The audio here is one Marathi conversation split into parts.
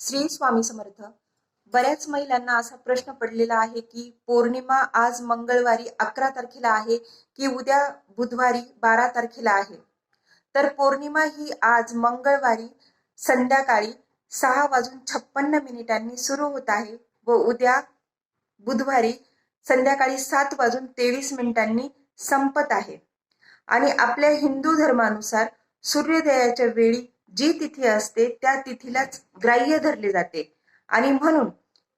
श्री स्वामी समर्थ बऱ्याच महिलांना असा प्रश्न पडलेला आहे की पौर्णिमा आज मंगळवारी अकरा तारखेला आहे की उद्या बुधवारी बारा तारखेला आहे? तर पौर्णिमा ही आज मंगळवारी संध्याकाळी सहा वाजून छप्पन्न मिनिटांनी सुरू होत आहे व उद्या बुधवारी संध्याकाळी सात वाजून तेवीस मिनिटांनी संपत आहे. आणि आपल्या हिंदू धर्मानुसार सूर्योदयाच्या वेळी जी तिथी असते त्या तिथीलाच ग्राह्य धरले जाते. आणि म्हणून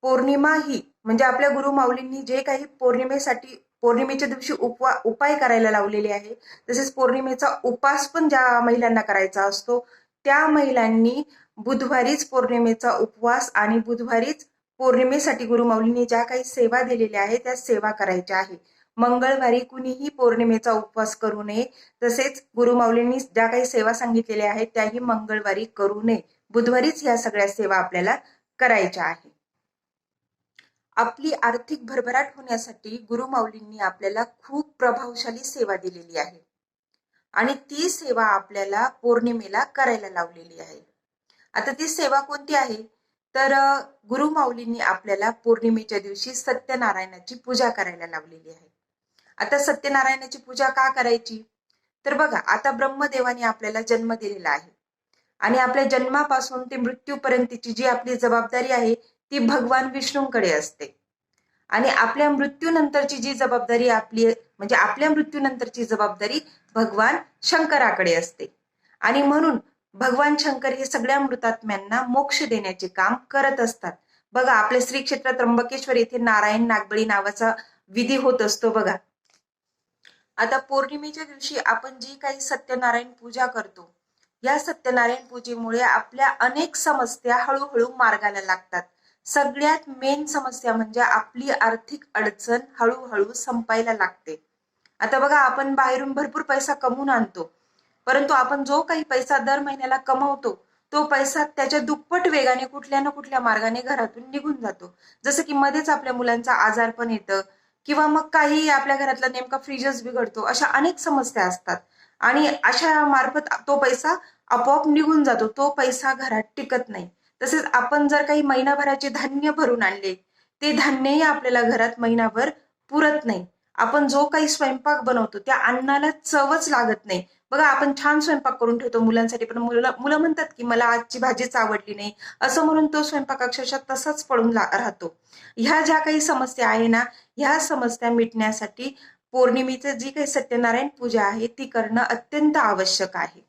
पौर्णिमा ही म्हणजे आपल्या गुरु माऊलींनी जे काही पौर्णिमेसाठी पौर्णिमेच्या दिवशी उपवा उपाय करायला लावलेले आहे तसेच पौर्णिमेचा उपास पण ज्या महिलांना करायचा असतो त्या महिलांनी बुधवारीच पौर्णिमेचा उपवास आणि बुधवारीच पौर्णिमेसाठी गुरुमाऊलींनी ज्या काही सेवा दिलेल्या आहेत त्या सेवा करायच्या आहे. मंगळवारी कुणीही पौर्णिमेचा उपवास करू नये. तसेच गुरुमाऊलींनी ज्या काही सेवा सांगितलेल्या आहेत त्याही मंगळवारी करू नये. बुधवारीच या सगळ्या सेवा आपल्याला करायच्या आहे. आपली आर्थिक भरभराट होण्यासाठी गुरुमाऊलींनी आपल्याला खूप प्रभावशाली सेवा दिलेली आहे. आणि ती सेवा आपल्याला पौर्णिमेला करायला लावलेली आहे. आता ती सेवा कोणती आहे? तर गुरुमाऊलींनी आपल्याला पौर्णिमेच्या दिवशी सत्यनारायणाची पूजा करायला लावलेली आहे. आता सत्यनारायणाची पूजा का करायची? तर बघा आता ब्रह्मदेवाने आपल्याला जन्म दिलेला आहे. आणि आपल्या जन्मापासून ते मृत्यूपर्यंतची जी आपली जबाबदारी आहे ती भगवान विष्णूंकडे असते. आणि आपल्या मृत्यूनंतरची जी जबाबदारी आपली म्हणजे आपल्या मृत्यूनंतरची जबाबदारी भगवान शंकराकडे असते. आणि म्हणून भगवान शंकर हे सगळ्या मृतात्म्यांना मोक्ष देण्याचे काम करत असतात. बघा आपल्या श्री क्षेत्र त्र्यंबकेश्वर येथे नारायण नागबळी नावाचा विधी होत असतो बघा. आता पौर्णिमेच्या दिवशी आपण जी काही सत्यनारायण पूजा करतो या सत्यनारायण पूजेमुळे आपल्या अनेक समस्या हळूहळू मार्गाला लागतात. सगळ्यात मेन समस्या म्हणजे आपली आर्थिक अडचण हळूहळू संपायला लागते. आता बघा आपण बाहेरून भरपूर पैसा कमवून आणतो परंतु आपण जो काही पैसा दर महिन्याला कमवतो तो पैसा त्याच्या दुप्पट वेगाने कुठल्या ना कुठल्या मार्गाने घरातून निघून जातो. जसं की मध्येच आपल्या मुलांचा आजार पण येतं किंवा मग काही आपल्या घरातला नेमका फ्रीजच बिघडतो अशा अनेक समस्या असतात. आणि अशा मार्फत तो पैसा आपोआप निघून जातो तो पैसा घरात टिकत नाही. तसेच आपण जर काही महिनाभराचे धान्य भरून आणले ते धान्यही आपल्याला घरात महिनाभर पुरत नाही. आपण जो काही स्वयंपाक बनवतो त्या अन्नाला चवच लागत नाही. बघा आपण छान स्वयंपाक करून ठेवतो मुलांसाठी पण मुलं मुलं म्हणतात की मला आजची भाजीच आवडली नाही. असं म्हणून तो स्वयंपाक अक्षरशः तसाच पडून राहतो. ह्या ज्या काही समस्या आहे ना ह्या समस्या मिटण्यासाठी पौर्णिमेचं जी काही सत्यनारायण पूजा आहे ती करणं अत्यंत आवश्यक आहे.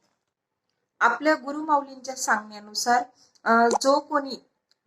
आपल्या गुरुमाऊलींच्या सांगण्यानुसार अं, जो कोणी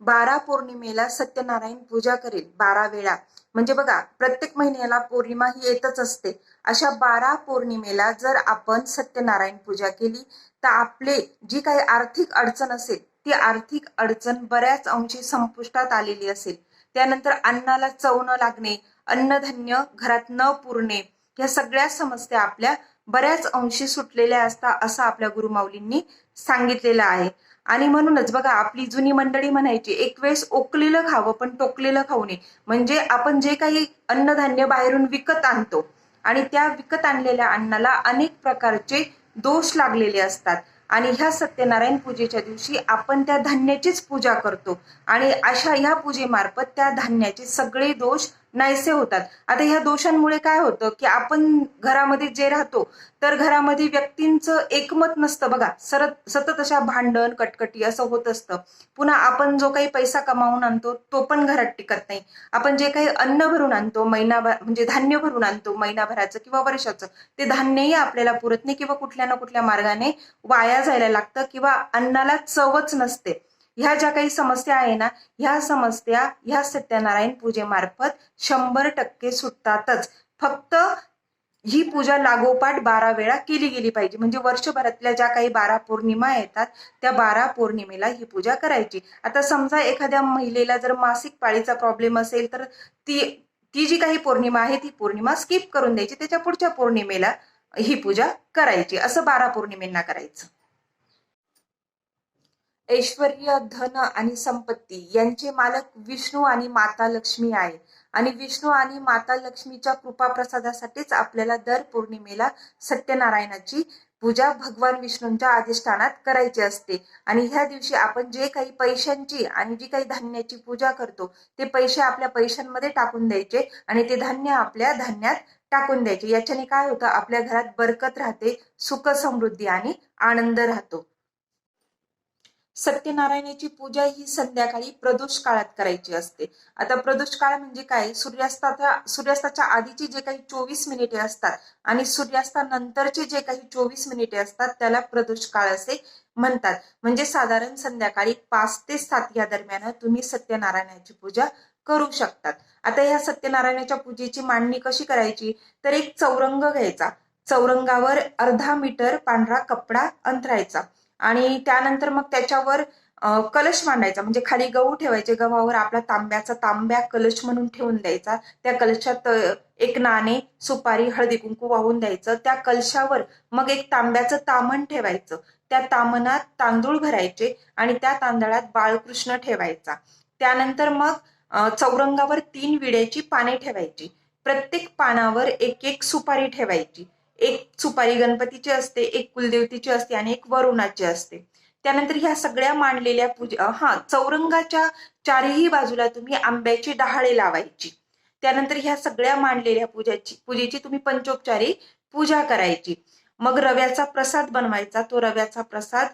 बारा पौर्णिमेला सत्यनारायण पूजा करेल बारा वेळा म्हणजे बघा प्रत्येक महिन्याला पौर्णिमा ही येतच असते. अशा बारा पौर्णिमेला जर आपण सत्यनारायण पूजा केली तर आपले जी काही आर्थिक अडचण असेल ती आर्थिक अडचण बऱ्याच अंशी संपुष्टात आलेली असेल. त्यानंतर अन्नाला चव न लागणे अन्नधान्य घरात न पुरणे या सगळ्या समस्या आपल्या बऱ्याच अंशी सुटलेल्या असतात असं आपल्या गुरुमाऊलींनी सांगितलेलं आहे. आणि म्हणूनच बघा आपली जुनी मंडळी म्हणायची एक वेळेस ओकलेलं खावं पण टोकलेलं खाऊ नये. म्हणजे आपण जे काही अन्नधान्य बाहेरून विकत आणतो आणि त्या विकत आणलेल्या अन्नाला अनेक प्रकारचे दोष लागलेले असतात. आणि ह्या सत्यनारायण पूजेच्या दिवशी आपण त्या धान्याचीच पूजा करतो. आणि अशा ह्या पूजेमार्फत त्या धान्याचे सगळे दोष नाहीसे होतात. आता ह्या दोषांमुळे काय होतं की आपण घरामध्ये जे राहतो तर घरामध्ये व्यक्तींचं एकमत नसतं बघा. सरत सतत अशा भांडण कटकटी असं होत असतं. पुन्हा आपण जो काही पैसा कमावून आणतो तो पण घरात टिकत नाही. आपण जे काही अन्न भरून आणतो महिनाभर म्हणजे धान्य भरून आणतो महिनाभराचं किंवा वर्षाचं ते धान्यही आपल्याला पुरत नाही किंवा कुठल्या ना कुठल्या मार्गाने वाया जायला लागतं किंवा अन्नाला चवच नसते. ह्या ज्या काही समस्या आहे ना ह्या समस्या ह्या सत्यनारायण पूजेमार्फत शंभर टक्के सुटतातच. फक्त ही पूजा लागोपाठ बारा वेळा केली गेली पाहिजे. म्हणजे वर्षभरातल्या ज्या काही बारा पौर्णिमा येतात त्या बारा पौर्णिमेला ही पूजा करायची. आता समजा एखाद्या महिलेला जर मासिक पाळीचा प्रॉब्लेम असेल तर ती ती जी काही पौर्णिमा आहे ती पौर्णिमा स्किप करून द्यायची. त्याच्या पुढच्या पौर्णिमेला ही पूजा करायची. असं बारा पौर्णिमेंना करायचं. ऐश्वर धन आणि संपत्ती यांचे मालक विष्णू आणि माता लक्ष्मी आहे. आणि विष्णू आणि माता लक्ष्मीच्या कृपा प्रसादासाठीच आपल्याला दर पौर्णिमेला सत्यनारायणाची पूजा भगवान विष्णूंच्या अधिष्ठानात करायची असते. आणि ह्या दिवशी आपण जे काही पैशांची आणि जी काही धान्याची पूजा करतो ते पैसे आपल्या पैशांमध्ये टाकून द्यायचे आणि ते धान्य आपल्या धान्यात टाकून द्यायचे. याच्याने काय होतं आपल्या घरात बरकत राहते सुख समृद्धी आणि आनंद राहतो. सत्यनारायणाची पूजा ही संध्याकाळी प्रदोष काळात करायची असते. आता प्रदोष काळ म्हणजे काय? सूर्यास्ताच्या सूर्यास्ताच्या आधीची जे काही चोवीस मिनिटे असतात आणि सूर्यास्तानंतरचे जे काही चोवीस मिनिटे असतात त्याला प्रदोष काळ असे म्हणतात. म्हणजे साधारण संध्याकाळी पाच ते सात या दरम्यान तुम्ही सत्यनारायणाची पूजा करू शकतात. आता ह्या सत्यनारायणाच्या पूजेची मांडणी कशी करायची? तर एक चौरंग घ्यायचा. चौरंगावर अर्धा मीटर पांढरा कपडा अंतरायचा आणि त्यानंतर मग त्याच्यावर कलश मांडायचा. म्हणजे खाली गहू ठेवायचे. गव्हावर आपला तांब्याचा तांब्या कलश म्हणून ठेवून द्यायचा. त्या कलशात एक नाणे सुपारी हळदी कुंकू वाहून द्यायचं. त्या कलशावर मग एक तांब्याचं तामण ठेवायचं. त्या तामणात तांदूळ भरायचे आणि त्या तांदळात बाळकृष्ण ठेवायचा. त्यानंतर मग चौरंगावर तीन विड्याची पाने ठेवायची. प्रत्येक पानावर एक एक सुपारी ठेवायची. एक सुपारी गणपतीची असते एक कुलदेवतीची असते आणि एक वरुणाची असते. त्यानंतर ह्या सगळ्या मांडलेल्या पूजा हा चौरंगाच्या चारही बाजूला तुम्ही आंब्याची डहाळे लावायची. त्यानंतर ह्या सगळ्या मांडलेल्या पूजाची पूजेची तुम्ही पंचोपचारी पूजा करायची. मग रव्याचा प्रसाद बनवायचा तो रव्याचा प्रसाद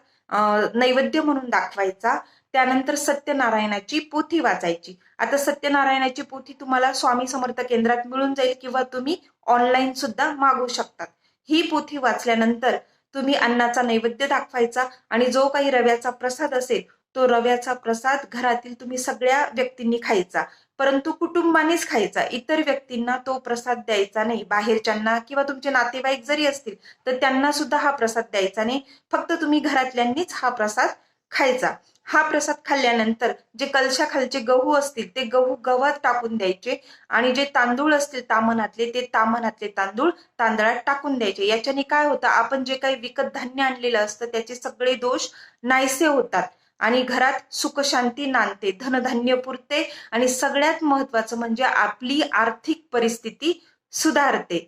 नैवेद्य म्हणून दाखवायचा. त्यानंतर सत्यनारायणाची पोथी वाचायची. आता सत्यनारायणाची पोथी तुम्हाला स्वामी समर्थ केंद्रात मिळून जाईल किंवा तुम्ही ऑनलाईन सुद्धा मागू शकतात. ही पोथी वाचल्यानंतर तुम्ही अन्नाचा नैवेद्य दाखवायचा आणि जो काही रव्याचा प्रसाद असेल तो रव्याचा प्रसाद घरातील तुम्ही सगळ्या व्यक्तींनी खायचा. परंतु कुटुंबानेच खायचा. इतर व्यक्तींना तो प्रसाद द्यायचा नाही. बाहेरच्यांना किंवा तुमचे नातेवाईक जरी असतील तर त्यांना सुद्धा हा प्रसाद द्यायचा नाही. फक्त तुम्ही घरातल्यांनीच हा प्रसाद खायचा. हा प्रसाद खाल्ल्यानंतर जे कलशाखालचे गहू असतील ते गहू गव्हात टाकून द्यायचे आणि जे तांदूळ असतील तामनातले ते तामनातले तांदूळ तांदळात टाकून द्यायचे. याच्याने काय होतं आपण जे काही विकत धान्य आणलेलं असतं त्याचे सगळे दोष नाहीसे होतात आणि घरात सुखशांती नांदते धनधान्य पुरते आणि सगळ्यात महत्वाचं म्हणजे आपली आर्थिक परिस्थिती सुधारते.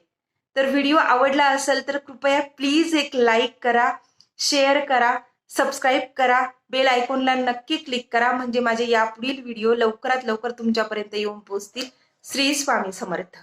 तर व्हिडिओ आवडला असेल तर कृपया प्लीज एक लाईक करा शेअर करा सबस्क्राईब करा बेल आयकॉनला नक्की क्लिक करा म्हणजे माझे यापुढील व्हिडिओ लवकरात लवकर तुमच्यापर्यंत येऊन पोहोचतील. श्री स्वामी समर्थ.